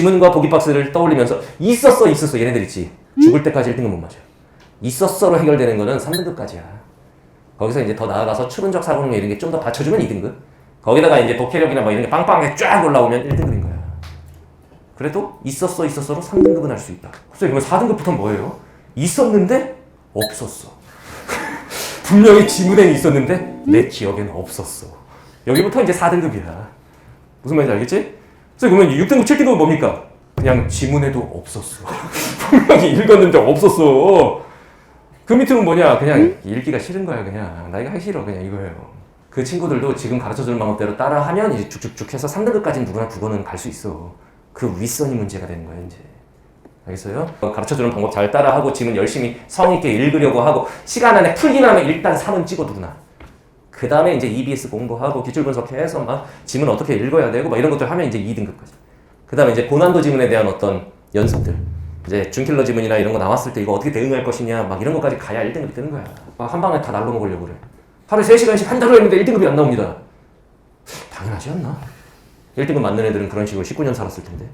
지문과 보기 박스를 떠올리면서 있었어 있었어 얘네들 있지. 죽을 때까지 1등급 못 맞아요 있었어로 해결되는 거는 3등급까지야. 거기서 이제 더 나아가서 추론적 사고능 이런 게 좀 더 받쳐주면 2등급. 거기다가 이제 독해력이나 뭐 이런 게 빵빵하게 쫙 올라오면 1등급인 거야. 그래도 있었어 있었어로 3등급은 할 수 있다. 그래서 그러면 4등급부터 뭐예요? 있었는데 없었어. 분명히 지문에 있었는데 내 기억에는 없었어. 여기부터 이제 4등급이야. 무슨 말인지 알겠지? 그러면 6등급, 7등급은 뭡니까? 그냥 지문에도 없었어. 분명히 읽었는데 없었어. 그 밑으로는 뭐냐? 그냥 읽기가 싫은 거야, 그냥. 나 이거 하기 싫어, 그냥 이거예요. 그 친구들도 지금 가르쳐주는 방법대로 따라 하면 이제 쭉쭉쭉 해서 3등급까지는 누구나 국어는 갈 수 있어. 그 윗선이 문제가 되는 거야, 이제. 알겠어요? 가르쳐 주는 방법 잘 따라하고 지문 열심히 성의 있게 읽으려고 하고 시간 안에 풀기만 하면 일단 3은 찍어 누구나. 그 다음에 이제 EBS 공부하고 기출 분석해서 막 지문 어떻게 읽어야 되고 막 이런 것들 하면 이제 2등급까지. 그 다음에 이제 고난도 지문에 대한 어떤 연습들. 이제 준킬러 지문이나 이런 거 나왔을 때 이거 어떻게 대응할 것이냐 막 이런 것까지 가야 1등급이 뜨는 거야. 막 한 방에 다 날로 먹으려고 그래. 하루에 3시간씩 한 달을 했는데 1등급이 안 나옵니다. 당연하지 않나? 1등급 맞는 애들은 그런 식으로 19년 살았을 텐데.